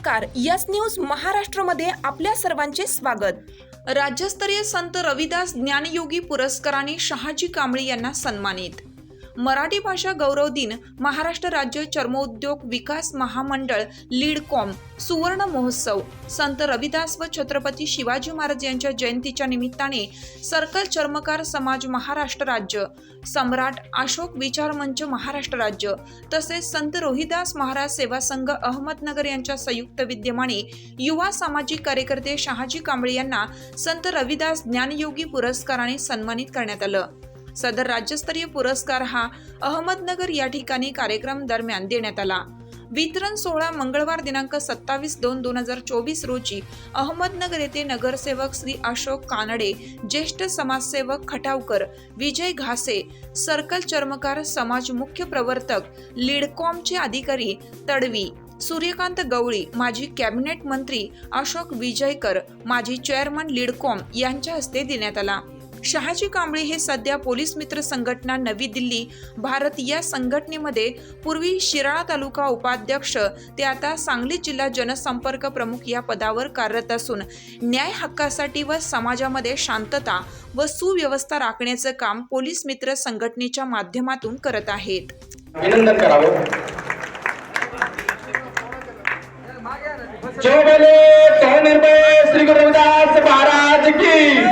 नमस्कार. Yes news महाराष्ट्रमध्ये आपल्या सर्वांचे स्वागत. राज्यस्तरीय संत रविदास ज्ञानयोगी पुरस्काराने शहाजी कांबळे यांना सन्मानित. मराठी भाषा गौरव दिन महाराष्ट्र राज्य चर्मोद्योग विकास महामंडळ लीडकॉम सुवर्ण महोत्सव. संत रविदास व छत्रपती शिवाजी महाराज यांच्या जयंतीच्या निमित्ताने सर्कल चर्मकार समाज महाराष्ट्र राज्य सम्राट अशोक विचार मंच महाराष्ट्र राज्य तसेच संत रोहिदास महाराज सेवा संघ अहमदनगर यांच्या संयुक्त विद्यमाने युवा सामाजिक कार्यकर्ते शहाजी कांबळे यांना संत रविदास ज्ञानयोगी पुरस्काराने सन्मानित करण्यात आलं. सदर राज्यस्तरीय पुरस्कार हा अहमदनगर या ठिकाणी कार्यक्रम दरम्यान देण्यात आला. वितरण सोहळा मंगळवार दिनांक सत्तावीस दोन दोन हजार चोवीस रोजी अहमदनगर येथे नगरसेवक श्री अशोक कानडे ज्येष्ठ समाजसेवक खटावकर विजय घासे सर्कल चर्मकार समाज मुख्य प्रवर्तक लिडकॉमचे अधिकारी तडवी सूर्यकांत गवळी माजी कॅबिनेट मंत्री अशोक विजयकर माजी चेअरमन लिडकॉम यांच्या हस्ते देण्यात आला. शहाजी कांबळे हे सध्या पोलीस मित्र संघटना नवी दिल्ली भारत या संघटनेमध्ये पूर्वी शिराळा तालुका उपाध्यक्ष ते आता सांगली जिल्हा जनसंपर्क प्रमुख या पदावर कार्यरत असून न्याय हक्कासाठी व समाजामध्ये शांतता व सुव्यवस्था राखण्याचं काम पोलीस मित्र संघटनेच्या माध्यमातून करत आहेत. अभिनंदन करावं. श्री गुरुदास महाराज की